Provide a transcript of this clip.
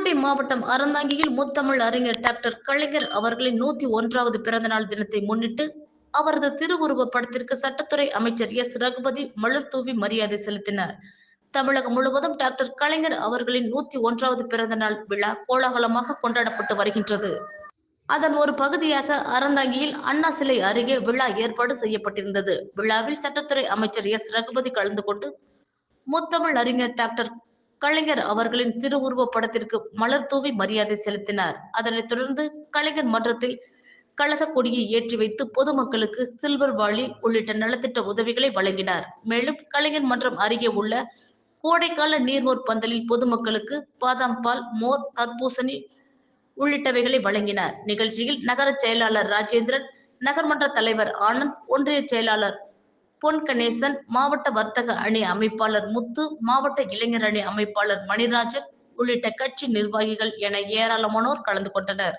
புதுக்கோட்டை மாவட்டம் அறந்தாங்கியில் முத்தமிழ் அறிஞர் டாக்டர் கலைஞர் அவர்களின் நூத்தி ஒன்றாவது பிறந்த நாள் தினத்தை முன்னிட்டு அவரது திருவுருவ படத்திற்கு சட்டத்துறை அமைச்சர் எஸ். ரகுபதி மலர் தூவி மரியாதை செலுத்தினார். தமிழகம் முழுவதும் டாக்டர் கலைஞர் அவர்களின் நூத்தி ஒன்றாவது பிறந்த நாள் விழா கோலாகலமாக கொண்டாடப்பட்டு வருகின்றது. அதன் ஒரு பகுதியாக அறந்தாங்கியில் அண்ணா சிலை அருகே விழா ஏற்பாடு செய்யப்பட்டிருந்தது. விழாவில் சட்டத்துறை அமைச்சர் எஸ். ரகுபதி கலந்து கொண்டு முத்தமிழ் அறிஞர் டாக்டர் கலைஞர் அவர்களின் திருவுருவ படத்திற்கு மலர் தூவி மரியாதை செலுத்தினார். அதனைத் தொடர்ந்து கலைஞர் மன்றத்தில் கழக கொடியை ஏற்றி வைத்து பொதுமக்களுக்கு சில்வர் வாளி உள்ளிட்ட நலத்திட்ட உதவிகளை வழங்கினார். மேலும் கலைஞர் மன்றம் அருகே உள்ள கோடைக்கால நீர்மோர் பந்தலில் பொதுமக்களுக்கு பாதாம் பால் மோர் தர்பூசணி உள்ளிட்டவைகளை வழங்கினார். நிகழ்ச்சியில் நகர செயலாளர் ராஜேந்திரன் நகர்மன்ற தலைவர் ஆனந்த் ஒன்றிய செயலாளர் பொன் கணேசன் மாவட்ட வர்த்தக அணி அமைப்பாளர் முத்து மாவட்ட இளைஞர் அணி அமைப்பாளர் மணிராஜன் உள்ளிட்ட கட்சி நிர்வாகிகள் என ஏராளமானோர் கலந்து கொண்டனர்.